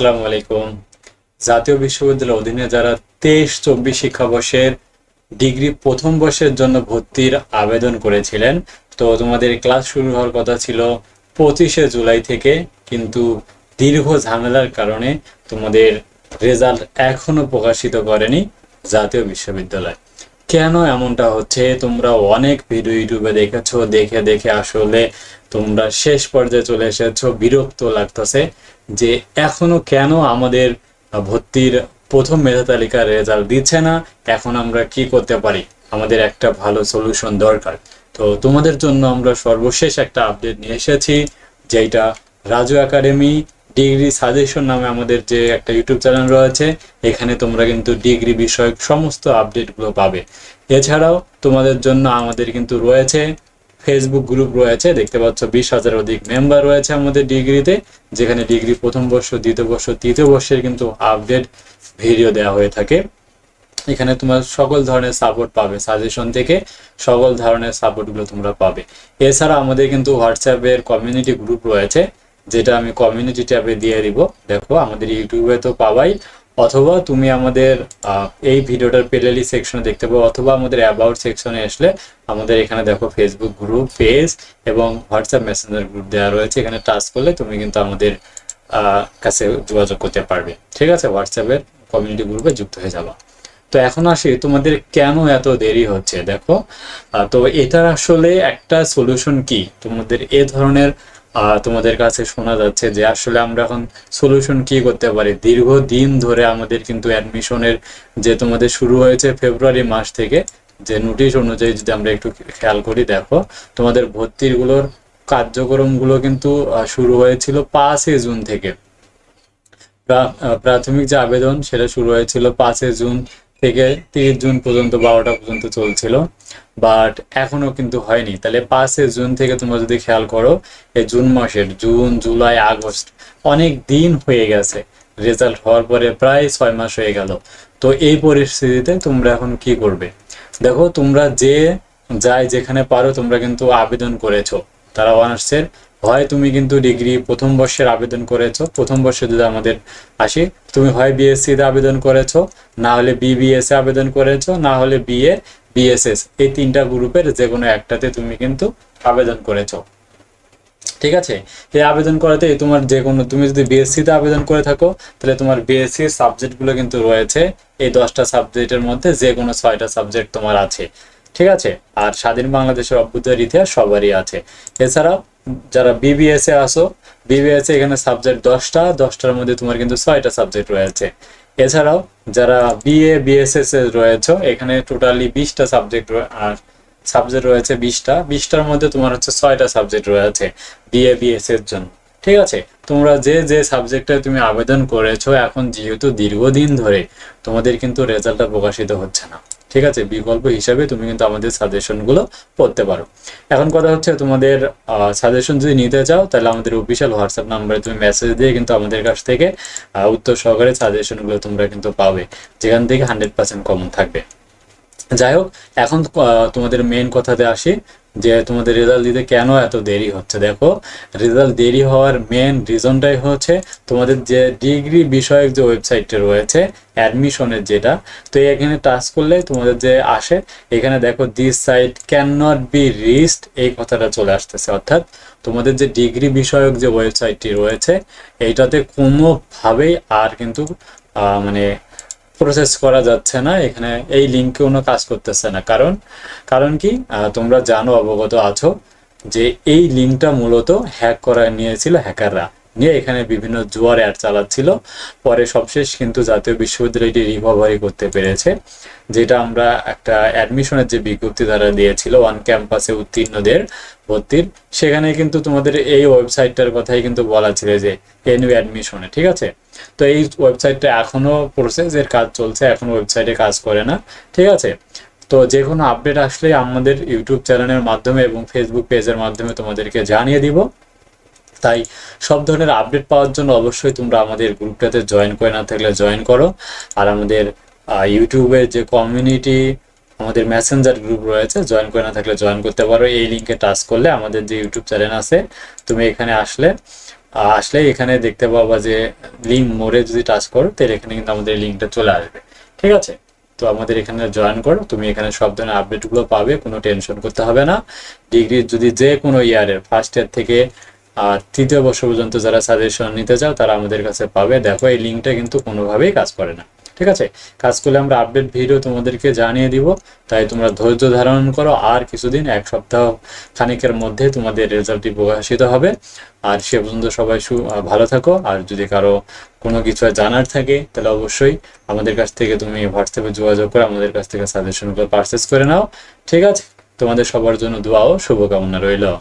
আসসালামু আলাইকুম। জাতীয় বিশ্ববিদ্যালয়ের অধীনে যারা তেইশ, চব্বিশ শিক্ষাবর্ষের ডিগ্রি প্রথম বর্ষের জন্য ভর্তির আবেদন করেছিলেন, তো তোমাদের ক্লাস শুরু হওয়ার কথা ছিল পঁচিশে জুলাই থেকে, কিন্তু দীর্ঘ ঝামেলার কারণে তোমাদের রেজাল্ট এখনও প্রকাশিত করেনি জাতীয় বিশ্ববিদ্যালয়। কেন এমনটা হচ্ছে? তোমরা অনেক ভিডিও ইউটিউবে দেখেছ, দেখে দেখে আসলে তোমরা শেষ পর্যায়ে চলে এসেছ, বিরক্ত লাগতেছে যে এখনও কেন আমাদের ভর্তির প্রথম মেধা তালিকার রেজাল্ট দিচ্ছে না? এখন আমরা কি করতে পারি? আমাদের একটা ভালো সলিউশন দরকার। তো তোমাদের জন্য আমরা সর্বশেষ একটা আপডেট নিয়ে এসেছি যেটা রাজু একাডেমি ডিগ্রি সাজেশন নামে আমাদের যে একটা ইউটিউব চ্যানেল রয়েছে, এখানে তোমরা কিন্তু ডিগ্রি বিষয়ক সমস্ত আপডেটগুলো পাবে। এছাড়াও তোমাদের জন্য আমাদের কিন্তু রয়েছে ফেসবুক গ্রুপ রয়েছে, দেখতে পাচ্ছ বিশ হাজার অধিক মেম্বার রয়েছে আমাদের ডিগ্রিতে যেখানে ডিগ্রি প্রথম বর্ষ, দ্বিতীয় বর্ষ, তৃতীয় বর্ষের কিন্তু আপডেট ভিডিও দেওয়া হয়ে থাকে। এখানে তোমার সকল ধরনের সাপোর্ট পাবে সাজেশন থেকে, সকল ধরনের সাপোর্টগুলো তোমরা পাবে। এছাড়া আমাদের কিন্তু হোয়াটসঅ্যাপের কমিউনিটি গ্রুপ রয়েছে যেটা আমি কমিউনিটি ট্যাবে দিয়ে দিব। দেখো, আমাদের ইউটিউবে তো পাবাই অথবা তুমি আমাদের এই ভিডিওটার প্লেলি সেকশনে দেখতে পাবো অথবা আমাদের অ্যাবাউট সেকশনে আসলে আমাদের এখানে দেখো ফেসবুক গ্রুপ পেজ এবং হোয়াটসঅ্যাপ মেসেঞ্জার গ্রুপ দেওয়া রয়েছে। এখানে টাচ করলে তুমি কিন্তু আমাদের কাছে যোগাযোগ করতে পারবে। ঠিক আছে? হোয়াটসঅ্যাপের কমিউনিটি গ্রুপে যুক্ত হয়ে যাবা। তো এখন আসি, তোমাদের কেন এত দেরি হচ্ছে? দেখো তো এটার আসলে একটা সলিউশন কি? তোমাদের এ ধরনের তোমাদের কাছে শোনা যাচ্ছে যে আসলে আমরা এখন সলিউশন কি করতে পারি? দীর্ঘদিন ধরে আমাদের কিন্তু অ্যাডমিশনের যে তোমাদের শুরু হয়েছে ফেব্রুয়ারি মাস থেকে, যে নোটিশ অনুযায়ী যদি আমরা একটু খেয়াল করি, দেখো, তোমাদের ভর্তিগুলোর কার্যক্রমগুলো কিন্তু শুরু হয়েছিল পাঁচই জুন থেকে। প্রাথমিক যে আবেদন, সেটা শুরু হয়েছিল পাঁচই জুন থেকে তিরিশ জুন পর্যন্ত, বারোটা পর্যন্ত চলছিল। বাট এখনও কিন্তু হয়নি। তাহলে পাঁচই জুন থেকে তোমরা যদি খেয়াল করো, এই জুন মাসের, জুন, জুলাই, আগস্ট, অনেক দিন হয়ে গেছে। রেজাল্ট হওয়ার পরে প্রায় ছয় মাস হয়ে গেল। তো এই পরিস্থিতিতে তোমরা এখন কি করবে? দেখো, তোমরা যে, যাই যেখানে পারো, তোমরা কিন্তু আবেদন করেছ। তারা অনার্সের হয় তুমি কিন্তু ডিগ্রি প্রথম বর্ষের আবেদন করেছ, প্রথম বর্ষে যদি আমাদের আসি, তুমি হয় বিএসসি তে আবেদন করেছ, না হলে বিবিএস এ আবেদন করেছ, না হলে বিএ বিএসএস এই তিনটা গ্রুপের যে কোনো একটাতে তুমি কিন্তু আবেদন করেছ। ঠিক আছে? এই আবেদন করাতে তোমার যে কোনো তুমি যদি বিএসসি তে আবেদন করে থাকো, তাহলে তোমার বিএসসি সাবজেক্টগুলো কিন্তু রয়েছে, এই দশটা সাবজেক্টের মধ্যে যে কোনো ছয়টা সাবজেক্ট তোমার আছে। ঠিক আছে? আর স্বাধীন বাংলাদেশের অভ্যুদয়ের ইতিহাস সবারই আছে। এছাড়াও যারা বিবিএস এ আসো বিবিএস এ এখানে সাবজেক্ট দশটা, দশটার মধ্যে তোমার কিন্তু ছয়টা সাবজেক্ট রয়েছে। এছাড়াও যারা বিএ বিএসএস এ রয়েছে, এখানে টোটালি বিশটা সাবজেক্ট আর সাবজেক্ট রয়েছে বিশটা। বিশটার মধ্যে তোমার হচ্ছে ছয়টা সাবজেক্ট রয়েছে বিএ বিএস এর জন্য। ঠিক আছে? তোমরা যে যে সাবজেক্টে তুমি আবেদন করেছ, এখন যেহেতু দীর্ঘদিন ধরে, তোমাদের কিন্তু রেজাল্টটা প্রকাশিত হচ্ছে না। ঠিক আছে, বিকল্প হিসাবে তুমি কিন্তু আমাদের সাজেশনগুলো পড়তে পারো। এখন কথা হচ্ছে তোমাদের সাজেশন যদি নিতে চাও, তাহলে আমাদের অফিসিয়াল হোয়াটসঅ্যাপ নাম্বারে তুমি মেসেজ দিয়ে কিন্তু আমাদের কাছ থেকে উত্তর সহকারে সাজেশনগুলো তোমরা কিন্তু পাবে, যেখান থেকে হান্ড্রেড পার্সেন্ট কমন থাকবে। যাই হোক, এখন তোমাদের মেন কথাতে আসি। যে তোমাদের রেজাল্ট দিতে কেন এত দেরি হচ্ছে? দেখো রেজাল্ট দেরি হওয়ার মেন রিজনটাই হচ্ছে তোমাদের যে ডিগ্রি বিষয়ক যে ওয়েবসাইটটা রয়েছে অ্যাডমিশনের যেটা, তো এখানে টাচ করলে তোমাদের যে আসে, এখানে দেখো this site can not be reached এই কথাটা চলে আসতেছে। অর্থাৎ তোমাদের যে ডিগ্রি বিষয়ক যে ওয়েবসাইটটি রয়েছে, এইটাতে কোনোভাবেই আর কিন্তু মানে প্রসেস করা যাচ্ছে না, এখানে এই লিঙ্কে কোনো কাজ করতেছে না। কারণ কারণ কি? তোমরা জানো, অবগত আছো যে এই লিঙ্কটা মূলত হ্যাক করা নিয়েছিল হ্যাকাররা নিয়ে এখানে বিভিন্ন জোয়ার অ্যাড চালাচ্ছিল। পরে সবশেষ কিন্তু জাতীয় বিশ্ববিদ্যালয়টি রিকভারি করতে পেরেছে। যেটা আমরা একটা অ্যাডমিশনের যে বিজ্ঞপ্তি তারা দিয়েছিল ওয়ান ক্যাম্পাসে উত্তীর্ণদের ভর্তির, সেখানে কিন্তু তোমাদের এই ওয়েবসাইটটার কথাই কিন্তু বলা ছিল যে এনইউ অ্যাডমিশনে ঠিক আছে? তো এই ওয়েবসাইটটা এখনও প্রসেসের কাজ চলছে, এখন ওয়েবসাইটে কাজ করে না, ঠিক আছে? তো যে কোনো আপডেট আসলে আমাদের ইউটিউব চ্যানেলের মাধ্যমে এবং ফেসবুক পেজের মাধ্যমে তোমাদেরকে জানিয়ে দিব। তাই সব ধরনের আপডেট পাওয়ার জন্য অবশ্যই তোমরা আমাদের গ্রুপটাতে জয়েন করে না থাকলে জয়েন করো। আর আমাদের ইউটিউবের যে কমিউনিটি আমাদের মেসেঞ্জার গ্রুপ রয়েছে জয়েন করে না থাকলে জয়েন করতে পারো। এই লিঙ্কে টাচ করলে আমাদের যে ইউটিউব চ্যানেল আছে, তুমি এখানে আসলে আসলে এখানে দেখতে পাবা যে লিঙ্ক মোড়ে যদি টাচ করো, তাহলে এখানে কিন্তু আমাদের লিঙ্কটা চলে আসবে। ঠিক আছে? তো আমাদের এখানে জয়েন করো, তুমি এখানে সব ধরনের আপডেটগুলো পাবে, কোনো টেনশন করতে হবে না। ডিগ্রি যদি যে কোনো ইয়ারের ফার্স্ট ইয়ার থেকে, আর তৃতীয় বর্ষ পর্যন্ত যারা সাজেশন নিতে চাও, তারা আমাদের কাছে পাবে। দেখো, এই লিঙ্কটা কিন্তু কোনোভাবেই কাজ করে না। ঠিক আছে? কাজ করলে আমরা আপডেট ভিডিও তোমাদেরকে জানিয়ে দিব। তাই তোমরা ধৈর্য ধারণ করো, আর কিছুদিন, এক সপ্তাহ খানিকের মধ্যে তোমাদের রেজাল্টটি প্রকাশিত হবে। আর সে পর্যন্ত সবাই সু- ভালো থাকো। আর যদি কারও কোনো কিছু জানার থাকে, তাহলে অবশ্যই আমাদের কাছ থেকে তুমি হোয়াটসঅ্যাপে যোগাযোগ করে আমাদের কাছ থেকে সাজেশনগুলো পারচেস করে নাও। ঠিক আছে? তোমাদের সবার জন্য দোয়া ও শুভকামনা রইল।